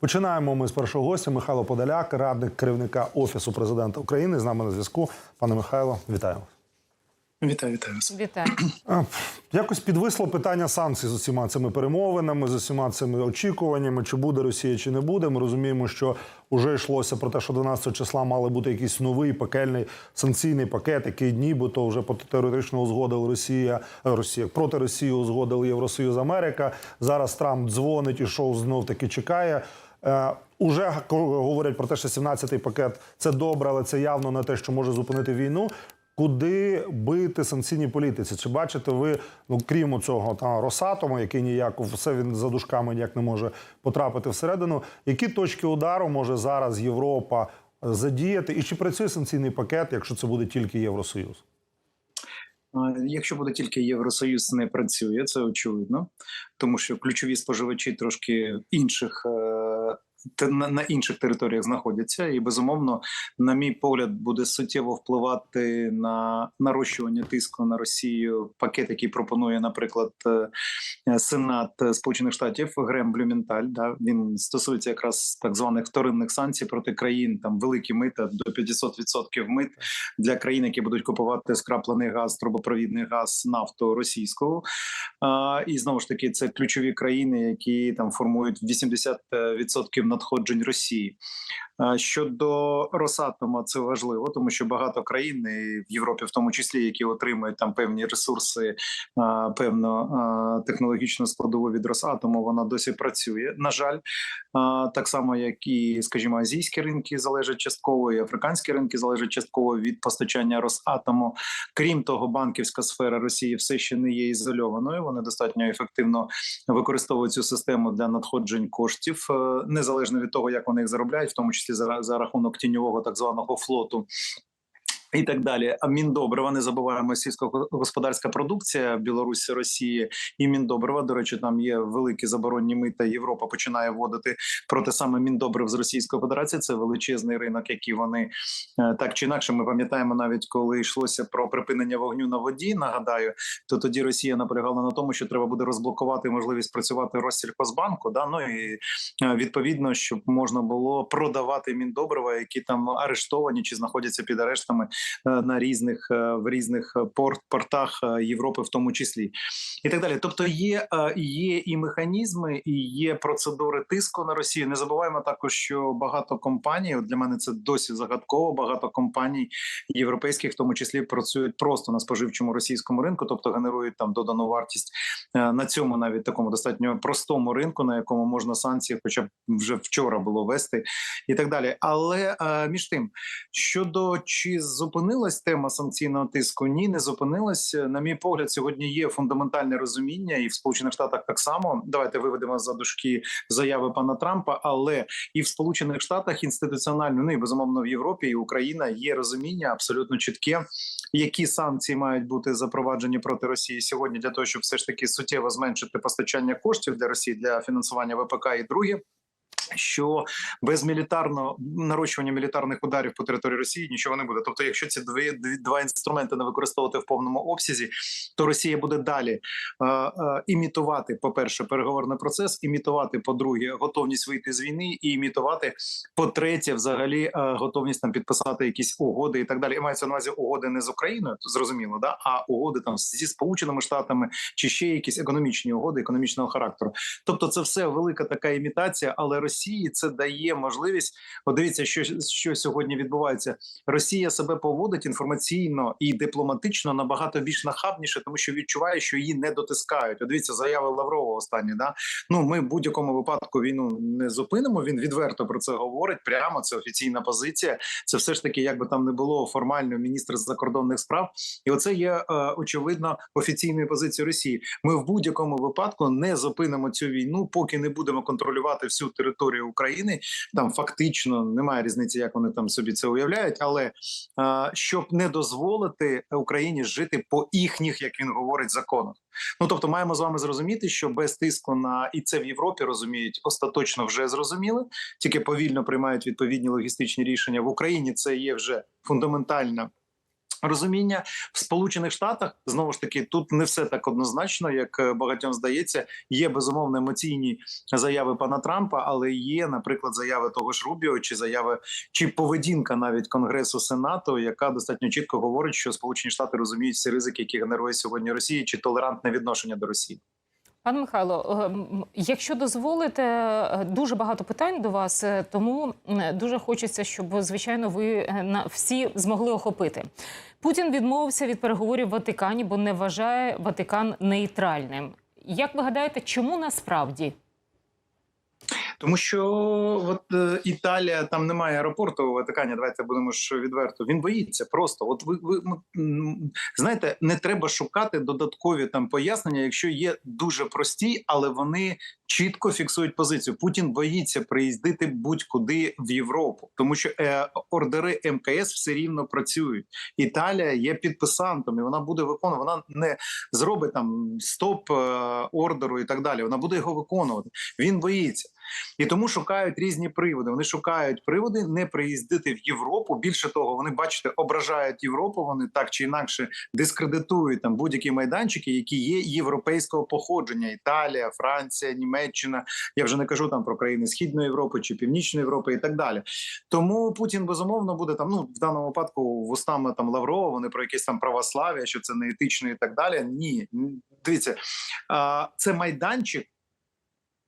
Починаємо ми з першого гостя Михайло Подоляк, радник керівника офісу президента України. З нами на зв'язку. Пане Михайло, вітаю. Вітаю, вітаю вас. Вітаю. Якось підвисло питання санкцій з усіма цими перемовинами, з усіма цими очікуваннями, чи буде Росія, чи не буде. Ми розуміємо, що вже йшлося про те, що 12 числа мали бути якийсь новий пекельний санкційний пакет, який нібито вже теоретично узгодила Росія, е, Росія проти Росії узгодили Євросоюз Америка. Зараз Трамп дзвонить і шоу знов таки чекає. Е, Уже говорять про те, що 17-й пакет це добре, але це явно не те, що може зупинити війну. Куди бити санкційній політиці? Чи бачите ви, ну крім цього та Росатому, який ніяк все він за дужками ніяк не може потрапити всередину? Які точки удару може зараз Європа задіяти? І чи працює санкційний пакет, якщо це буде тільки Євросоюз? Якщо буде тільки Євросоюз, не працює, це очевидно, тому що ключові споживачі трошки інших. е, На, на інших територіях знаходяться, і безумовно, на мій погляд, буде суттєво впливати на нарощування тиску на Росію. Пакет, який пропонує, наприклад, е, е, Сенат Сполучених Штатів Грем Блюменталь. Да, він стосується якраз так званих вторинних санкцій проти країн. Там великі мита до 500% мит для країн, які будуть купувати скраплений газ, трубопровідний газ, нафту російського. І знову ж таки, це ключові країни, які там формують 80% надходжень Росії. Щодо Росатома, це важливо, тому що багато країн в Європі, в тому числі, які отримують там певні ресурси, а, певно технологічну складову від Росатому, вона досі працює. На жаль, так само як і, скажімо, азійські ринки залежать частково, і африканські ринки залежать частково від постачання Росатому. Крім того, банківська сфера Росії все ще не є ізольованою. Вони достатньо ефективно використовують цю систему для надходжень коштів, е, незалежно від того, як вони їх заробляють, в тому числі за, за рахунок тіньового так званого флоту. І так далі. А Міндобрива не забуваємо сільськогосподарська продукція Білорусі, Росії і Міндобрива. До речі, там є великі заборонні мита. Європа починає вводити проти саме Міндобрив з Російської Федерації. Це величезний ринок, який вони е, так чи інакше. Ми пам'ятаємо навіть коли йшлося про припинення вогню на воді. Нагадаю, то тоді Росія наполягала на тому, що треба буде розблокувати можливість працювати Россільхозбанку. Да ну і е, відповідно, щоб можна було продавати міндобрива, які там арештовані чи знаходяться під арештами на різних е, в різних порт портах е, Європи, в тому числі, і так далі. Тобто, є, е, є і механізми, і є процедури тиску на Росію. Не забуваємо також, що багато компаній от для мене це досі загадково. Багато компаній європейських, в тому числі, працюють просто на споживчому російському ринку, тобто генерують там додану вартість е, на цьому навіть такому достатньо простому ринку, на якому можна санкції, хоча б вже вчора було вести, і так далі. Але е, між тим, щодо чи зупинилась тема санкційного тиску, ні, не зупинилась. На мій погляд, сьогодні є фундаментальне розуміння, і в Сполучених Штатах так само. Давайте виведемо за дужки заяви пана Трампа, але і в Сполучених Штатах інституціонально, ну і безумовно в Європі і Україна є розуміння абсолютно чітке, які санкції мають бути запроваджені проти Росії сьогодні для того, щоб все ж таки суттєво зменшити постачання коштів для Росії для фінансування ВПК і друге. Що без мілітарного нарощування мілітарних ударів по території Росії нічого не буде. Тобто, якщо ці дві, дві два інструменти не використовувати в повному обсязі, то Росія буде далі е, е, імітувати, по перше, переговорний процес, імітувати, по-друге, готовність вийти з війни, і імітувати, по-третє, взагалі е, готовність там підписати якісь угоди і так далі. І мається на увазі угоди не з Україною, зрозуміло, да а угоди там зі сполученими штатами чи ще якісь економічні угоди економічного характеру. Тобто, це все велика така імітація, але Росії це дає можливість. От дивіться, що, що сьогодні відбувається. Росія себе поводить інформаційно і дипломатично набагато більш нахабніше, тому що відчуває, що її не дотискають. От заяви Лаврова останні. Да ну ми в будь-якому випадку війну не зупинимо. Він відверто про це говорить. Прямо це офіційна позиція. Це все ж таки, як би там не було формально міністр закордонних справ, і оце є е, очевидно офіційною позицією Росії. Ми в будь-якому випадку не зупинимо цю війну, поки не будемо контролювати всю територію України. Там фактично немає різниці, як вони там собі це уявляють, але е, щоб не дозволити Україні жити по їхніх, як він говорить, законах. Ну тобто, маємо з вами зрозуміти, що без тиску на і це в Європі розуміють остаточно вже зрозуміли, тільки повільно приймають відповідні логістичні рішення в Україні. Це є вже фундаментальна Розуміння в Сполучених Штатах знову ж таки тут не все так однозначно, як е, багатьом здається. Є безумовно емоційні заяви пана Трампа, але є, наприклад, заяви того ж Рубіо, чи заяви чи поведінка навіть Конгресу Сенату, яка достатньо чітко говорить, що Сполучені Штати розуміють всі ризики, які генерує сьогодні Росія, чи толерантне відношення до Росії. Пане Михайло, е, якщо дозволите, е, дуже багато питань до вас, е, тому дуже хочеться, щоб звичайно ви на всі змогли охопити. Путін відмовився від переговорів в Ватикані, бо не вважає Ватикан нейтральним. Як ви гадаєте, чому насправді? Тому що от е, Італія там немає аеропорту у Ватикані. Давайте будемо ж відверто. Він боїться просто. От ви, ви знаєте, не треба шукати додаткові там пояснення, якщо є дуже прості, але вони чітко фіксують позицію. Путін боїться приїздити будь-куди в Європу, тому що е, ордери МКС все рівно працюють. Італія є підписантом, і вона буде виконувати. Вона не зробить там стоп е, ордеру і так далі. Вона буде його виконувати. Він боїться. І тому шукають різні приводи. Вони шукають приводи не приїздити в Європу. Більше того, вони бачите, ображають Європу. Вони так чи інакше дискредитують там будь-які майданчики, які є європейського походження: Італія, Франція, Німеччина. Я вже не кажу там про країни Східної Європи чи Північної Європи і так далі. Тому Путін безумовно буде там. Ну в даному випадку вустами там Лаврова. Вони про якесь там православ'я, що це не етично і так далі. Ні, дивіться, це майданчик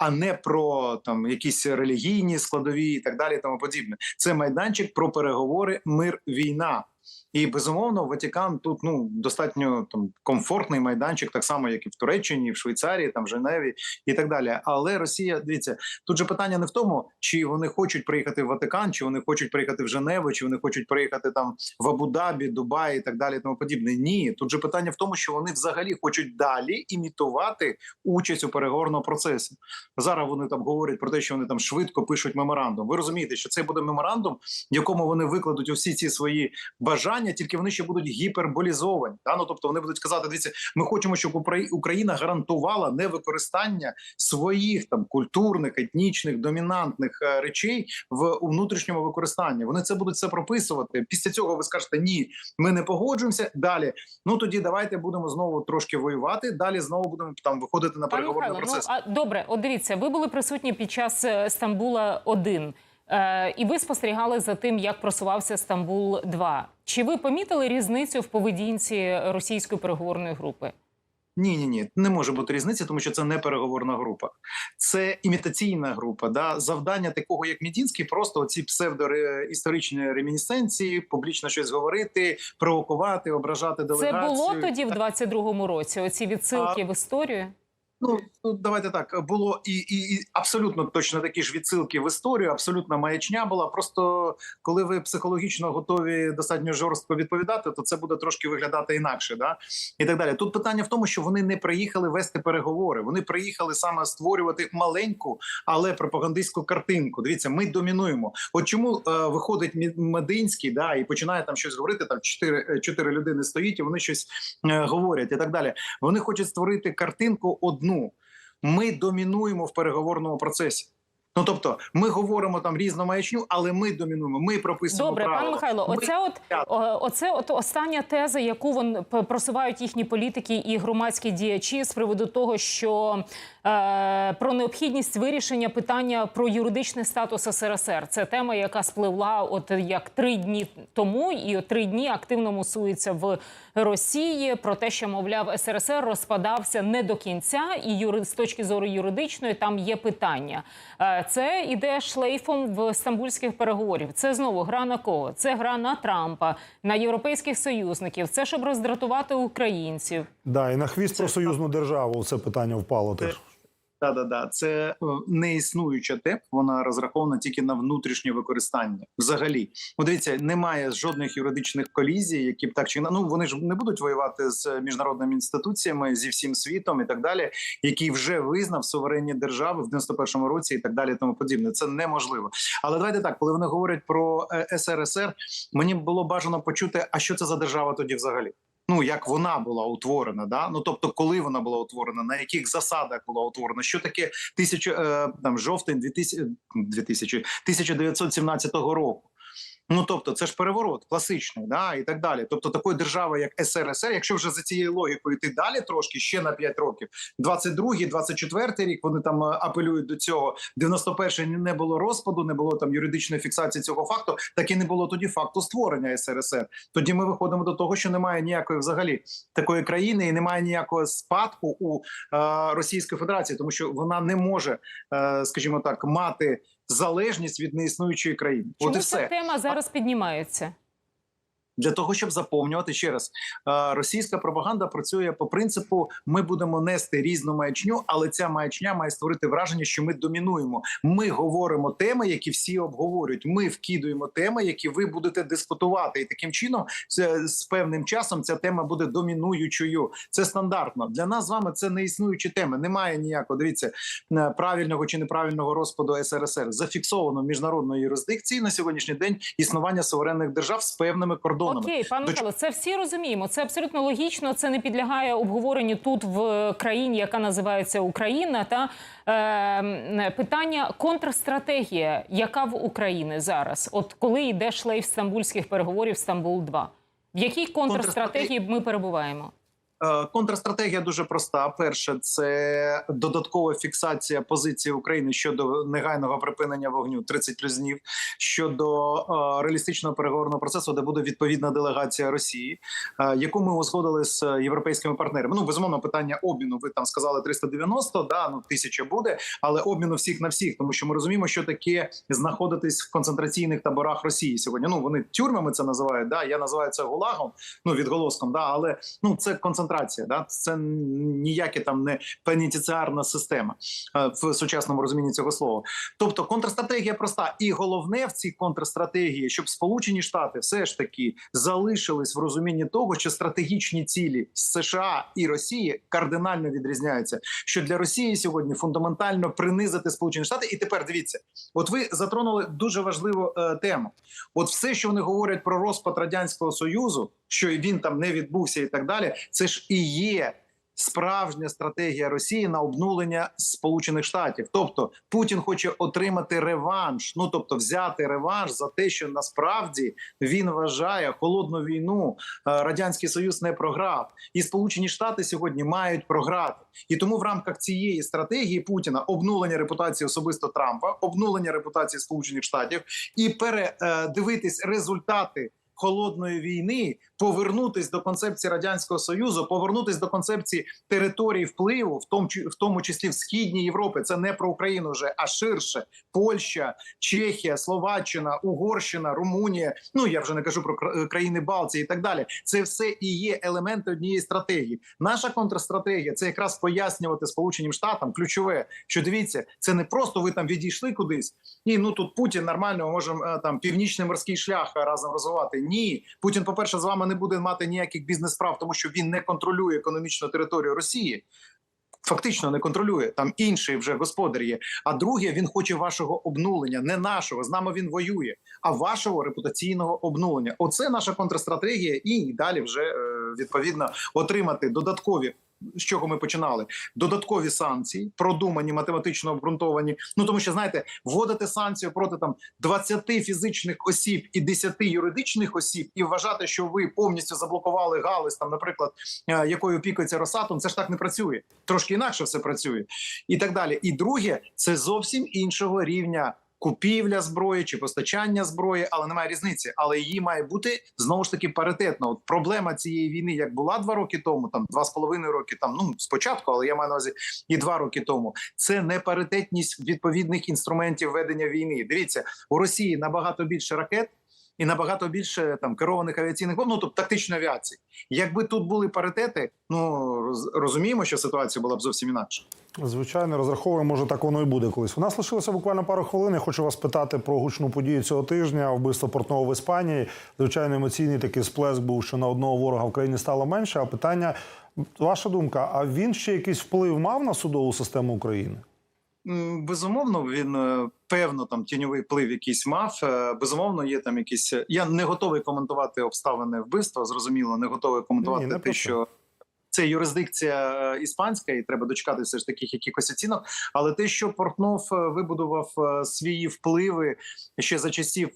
а не про там якісь релігійні складові і так далі. і Тому подібне. Це майданчик про переговори, мир, війна. І безумовно, Ватикан тут ну достатньо там комфортний майданчик, так само як і в Туреччині, і в Швейцарії, там в Женеві і так далі. Але Росія, дивіться, тут же питання не в тому, чи вони хочуть приїхати в Ватикан, чи вони хочуть приїхати в Женеву, чи вони хочуть приїхати там в Абу-Дабі, Дубай і так далі. і Тому подібне. Ні, тут же питання в тому, що вони взагалі хочуть далі імітувати участь у переговорному процесі. Зараз вони там говорять про те, що вони там швидко пишуть меморандум. Ви розумієте, що це буде меморандум, в якому вони викладуть усі ці свої бажання, тільки вони ще будуть гіперболізовані. Да? Ну, тобто вони будуть казати: дивіться, ми хочемо, щоб Украї- Україна гарантувала невикористання своїх там культурних, етнічних, домінантних е, речей в у внутрішньому використанні. Вони це будуть все прописувати. Після цього ви скажете ні, ми не погоджуємося. Далі ну тоді давайте будемо знову трошки воювати. Далі знову будемо там виходити на переговорний Михайло, ну процес. а добре, от дивіться, ви були присутні під час е, Стамбула 1 е, і ви спостерігали за тим, як просувався Стамбул 2 Чи ви помітили різницю в поведінці російської переговорної групи? Ні, ні, ні, не може бути різниці, тому що це не переговорна група, це імітаційна група. Да? Завдання такого, як Мідінський, просто оці псевдоісторичні ремінісценції, публічно щось говорити, провокувати, ображати Це було тоді в 22-му році. Оці відсилки в історію. Ну, ну давайте так було і, і, і абсолютно точно такі ж відсилки в історію. Абсолютна маячня була. Просто коли ви психологічно готові достатньо жорстко відповідати, то це буде трошки виглядати інакше, да і так далі. Тут питання в тому, що вони не приїхали вести переговори. Вони приїхали саме створювати маленьку, але пропагандистську картинку. Дивіться, ми домінуємо. От чому е, виходить Мединський, да, і починає там щось говорити. Там чотири е, чотири людини стоїть, і вони щось е, говорять і так далі. Вони хочуть створити картинку одну. Ми домінуємо в переговорному процесі. Ну тобто, ми говоримо там різну маячню, але ми домінуємо. Ми прописуємо Добре, правила. пане Михайло, Ми- оця от оце от остання теза, яку вон просувають їхні політики і громадські діячі з приводу того, що е, про необхідність вирішення питання про юридичний статус СРСР. Це тема, яка спливла от як три дні тому, і три дні активно мусується в Росії про те, що мовляв СРСР розпадався не до кінця, і юри, з точки зору юридичної там є питання. Е, Це іде шлейфом в стамбульських переговорів. Це знову гра на кого? Це гра на Трампа, на європейських союзників. Це щоб роздратувати українців. Да, і на хвіст про союзну державу це питання впало теж. Да, да, да. Це е, неіснуюча ТЕП. Вона розрахована тільки на внутрішнє використання. Взагалі, ну дивіться, немає жодних юридичних колізій, які б так чи ну вони ж не будуть воювати з міжнародними інституціями зі всім світом і так далі, який вже визнав суверенні держави в 91-му році, і так далі. і Тому подібне. Це неможливо. Але давайте так, коли вони говорять про е, СРСР, мені було бажано почути, а що це за держава тоді взагалі. Ну, як вона була утворена, да ну тобто, коли вона була утворена, на яких засадах була утворена, що таке тисячу е, там жовтень 2000, 2000, 1917 року. Ну тобто, це ж переворот класичний, да і так далі. Тобто, такої держави, як СРСР, якщо вже за цією логікою йти далі трошки ще на 5 років, 22-й, 24-й рік вони там е, апелюють до цього. 91-й не було розпаду, не було там юридичної фіксації цього факту. Так і не було тоді факту створення СРСР. Тоді ми виходимо до того, що немає ніякої взагалі такої країни і немає ніякого спадку у е, Російської Федерації, тому що вона не може, е, скажімо так, мати залежність від неіснуючої країни. Чому От і ця все тема зараз піднімається? Для того, щоб заповнювати ще раз. Російська пропаганда працює по принципу: ми будемо нести різну маячню, але ця маячня має створити враження, що ми домінуємо. Ми говоримо теми, які всі обговорюють. Ми вкидуємо теми, які ви будете дискутувати, і таким чином з певним часом ця тема буде домінуючою. Це стандартно для нас з вами. Це не існуючі теми. Немає ніякого дивіться е, правильного чи неправильного розпаду СРСР. Зафіксовано міжнародної юрисдикції на сьогоднішній день існування суверенних держав з певними кордонами. Окей, пане До Михайло, це всі розуміємо. Це абсолютно логічно. Це не підлягає обговоренню тут в країні, яка називається Україна. Та е, питання контрстратегія, яка в Україні зараз, от коли йде шлейф стамбульських переговорів Стамбул 2 в якій контрстратегії ми перебуваємо? Е, Контрстратегія дуже проста. Перше, це додаткова фіксація позиції України щодо негайного припинення вогню 30 плюс днів, щодо е, реалістичного переговорного процесу, де буде відповідна делегація Росії, е, яку ми узгодили з європейськими партнерами. Ну безумовно, питання обміну. Ви там сказали 390, да ну тисяча буде, але обміну всіх на всіх, тому що ми розуміємо, що таке знаходитись в концентраційних таборах Росії сьогодні. Ну вони тюрмами це називають. Да, я називаю це гулагом, ну відголоском. Да, але ну це концентрація. Да, це ніяке там не пенітенціарна система е, в сучасному розумінні цього слова. Тобто контрстратегія проста, і головне в цій контрстратегії, щоб Сполучені Штати все ж таки залишились в розумінні того, що стратегічні цілі США і Росії кардинально відрізняються. Що для Росії сьогодні фундаментально принизити Сполучені Штати. І тепер дивіться, от ви затронули дуже важливу е, тему. От все, що вони говорять про розпад радянського союзу, що він там не відбувся, і так далі, це ж і є справжня стратегія Росії на обнулення Сполучених Штатів. Тобто Путін хоче отримати реванш, ну тобто взяти реванш за те, що насправді він вважає холодну війну. е, Радянський Союз не програв, і Сполучені Штати сьогодні мають програти. І тому в рамках цієї стратегії Путіна обнулення репутації особисто Трампа, обнулення репутації Сполучених Штатів і передивитись результати. Холодної війни повернутись до концепції радянського союзу, повернутись до концепції території впливу, в тому в тому числі в східній Європі. Це не про Україну вже, а ширше: Польща, Чехія, Словаччина, Угорщина, Румунія. Ну я вже не кажу про кра- країни Балтії і так далі. Це все і є елементи однієї стратегії. Наша контрстратегія це якраз пояснювати Сполученим Штатам ключове, що дивіться, це не просто ви там відійшли кудись. Ні, ну тут Путін нормально ми можемо е, там північний морський шлях е, разом розвивати. Ні, Путін, по перше, з вами не буде мати ніяких бізнес-справ, тому що він не контролює економічну територію Росії. Фактично не контролює там інший вже господар є. А друге, він хоче вашого обнулення, не нашого. З нами він воює, а вашого репутаційного обнулення. Оце наша контрстратегія, і далі вже е, відповідно отримати додаткові. З чого ми починали? Додаткові санкції, продумані, математично обґрунтовані. Ну тому що знаєте, вводити санкцію проти там 20 фізичних осіб і 10 юридичних осіб, і вважати, що ви повністю заблокували галузь, там, наприклад, е, якою опікується Росатом, це ж так не працює. Трошки інакше все працює, і так далі. І друге, це зовсім іншого рівня. Купівля зброї чи постачання зброї, але немає різниці. Але її має бути знову ж таки паритетно. От проблема цієї війни, як була два роки тому, там два з половиною роки, там ну спочатку, але я маю на увазі і два роки тому. Це не паритетність відповідних інструментів ведення війни. Дивіться, у Росії набагато більше ракет. І набагато більше там керованих авіаційних бомб, ну тобто тактичної авіації. Якби тут були паритети, ну розуміємо, що ситуація була б зовсім інакша. Звичайно, розраховуємо, може так воно і буде колись. У нас лишилося буквально пару хвилин. Я хочу вас питати про гучну подію цього тижня. Вбивство портного в Іспанії. Звичайно, емоційний такий сплеск був, що на одного ворога в країні стало менше. А питання, ваша думка, а він ще якийсь вплив мав на судову систему України? Безумовно, він е, певно там тіньовий вплив якийсь мав. Е, Безумовно, є там якісь. е, Я не готовий коментувати обставини вбивства. Зрозуміло, не готовий коментувати Ні, не те, що це юрисдикція е, іспанська, і треба дочекатися ж таких якихось оцінок. Але те, що Портнов е, вибудував е, свої впливи ще за часів,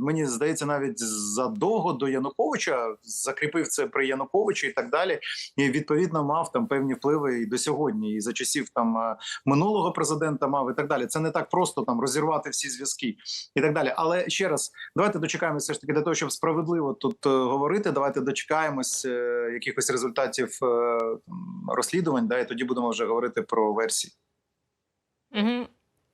мені здається, навіть задовго до Януковича закріпив це при Януковичу і так далі. І відповідно мав там певні впливи і до сьогодні, і за часів там минулого президента мав і так далі. Це не так просто там розірвати всі зв'язки і так далі. Але ще раз, давайте дочекаємося ж таки для того, щоб справедливо тут говорити. Давайте дочекаємось якихось результатів розслідувань. Да, і тоді будемо вже говорити про версії. Угу.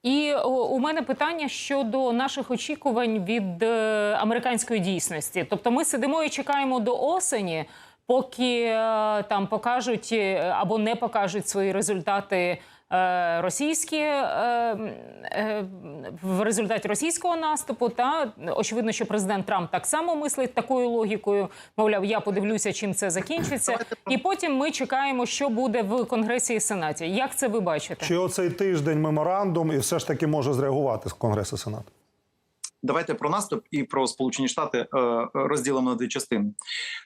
І у мене питання щодо наших очікувань від е, американської дійсності. Тобто, ми сидимо і чекаємо до осені, поки е, там покажуть е, або не покажуть свої результати. Е, Російські е, е, в результаті російського наступу, та очевидно, що президент Трамп так само мислить такою логікою. Мовляв, я подивлюся, чим це закінчиться, і потім ми чекаємо, що буде в конгресі і сенаті. Як це ви бачите? Чи оцей тиждень меморандум і все ж таки може зреагувати з Конгресу Сенат? Давайте про наступ і про Сполучені Штати е, розділимо на дві частини.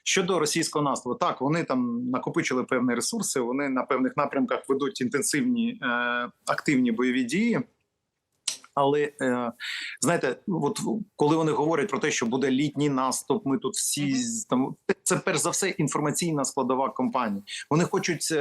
Щодо російського наступу, так вони там накопичили певні ресурси. Вони на певних напрямках ведуть інтенсивні е, активні бойові дії. Але е, знаєте, от коли вони говорять про те, що буде літній наступ, ми тут всі там це перш за все інформаційна складова компанії. Вони хочуть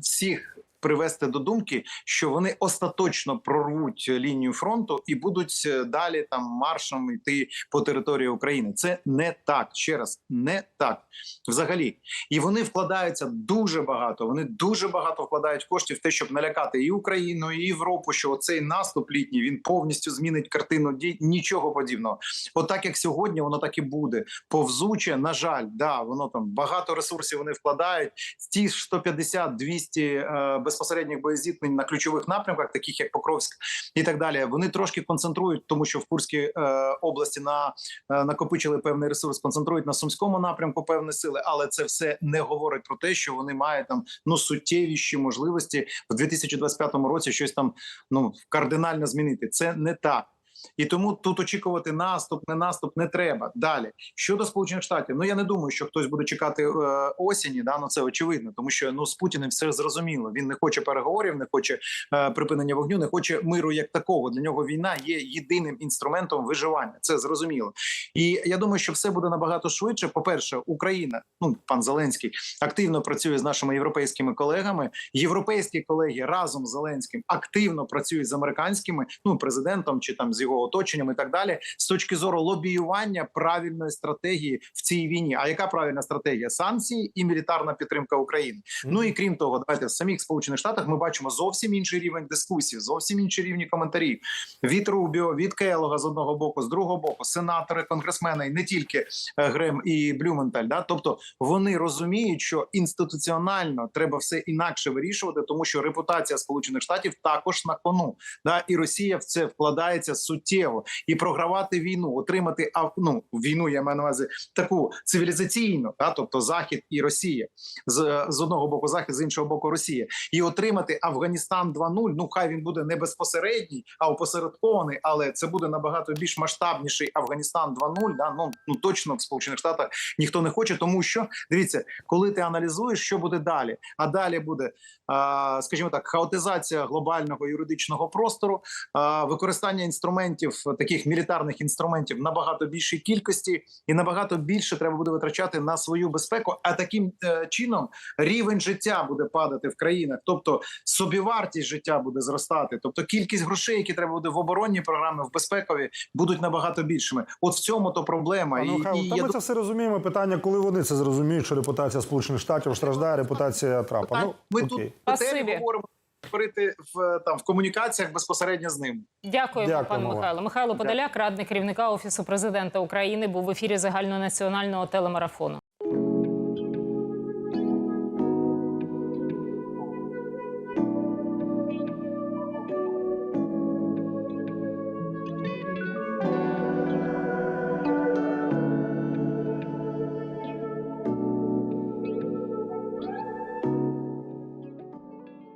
всіх привести до думки, що вони остаточно прорвуть лінію фронту і будуть е, далі там маршем йти по території України. Це не так. Ще раз не так взагалі. І вони вкладаються дуже багато. Вони дуже багато вкладають коштів в те, щоб налякати і Україну, і Європу. Що цей наступ літній він повністю змінить картину дій. Нічого подібного. Отак як сьогодні, воно так і буде. Повзуче, на жаль, да, воно там багато ресурсів вони вкладають. Ті ж 150-200 е, безпосередніх боєзіткнень на ключових напрямках, таких як Покровськ і так далі. Вони трошки концентрують, тому що в Курській е, області на е, накопичили певний ресурс, концентрують на сумському напрямку певні сили, але це все не говорить про те, що вони мають там ну суттєвіші можливості в 2025 році щось там ну кардинально змінити. Це не так. І тому тут очікувати наступ, не наступ не треба. Далі щодо сполучених штатів, ну я не думаю, що хтось буде чекати е, осені. Да, ну це очевидно, тому що ну з Путіним все зрозуміло. Він не хоче переговорів, не хоче е, припинення вогню, не хоче миру як такого. Для нього війна є єдиним інструментом виживання. Це зрозуміло. І я думаю, що все буде набагато швидше. По перше, Україна, ну пан Зеленський, активно працює з нашими європейськими колегами. Європейські колеги разом з Зеленським активно працюють з американськими, ну президентом чи там з його оточенням і так далі, з точки зору лобіювання правильної стратегії в цій війні. А яка правильна стратегія? Санкції і мілітарна підтримка України. Ну і крім того, давайте в самих сполучених штатах ми бачимо зовсім інший рівень дискусії, зовсім інші рівні коментарів. Від Рубіо, від Келога з одного боку, з другого боку, сенатори, конгресмени, і не тільки е, Грем і Блюменталь. Да? Тобто вони розуміють, що інституціонально треба все інакше вирішувати, тому що репутація Сполучених Штатів також на кону. Да? І Росія в це вкладається суттєво і програвати війну, отримати ну, війну. Я маю на увазі таку цивілізаційну, да? тобто Захід і Росія з, з одного боку, Захід з іншого боку, Росія, і отримати Афганістан 2.0, Ну хай він буде не безпосередній, а опосередкований, але це буде набагато більш масштабніший Афганістан 2.0, Да? Ну, ну точно в Сполучених Штатах ніхто не хоче, тому що дивіться, коли ти аналізуєш, що буде далі. А далі буде, скажімо так, хаотизація глобального юридичного простору, використання інструментів, таких мілітарних інструментів набагато більшій кількості, і набагато більше треба буде витрачати на свою безпеку. А таким е, чином рівень життя буде падати в країнах, тобто собівартість життя буде зростати, тобто кількість грошей, які треба буде в оборонні програми, в безпекові, будуть набагато більшими. От в цьому то проблема. Пане і, Михайло, і та я ми це все розуміємо. Питання, коли вони це зрозуміють, що репутація Сполучених Штатів страждає, репутація Трампа. Ну ми окей. тут Спасибі. говоримо говорити в там в комунікаціях безпосередньо з ним. Дякуємо, Дякуємо пане вам. Михайло. Михайло Подоляк, радник керівника офісу президента України, був в ефірі загальнонаціонального телемарафону.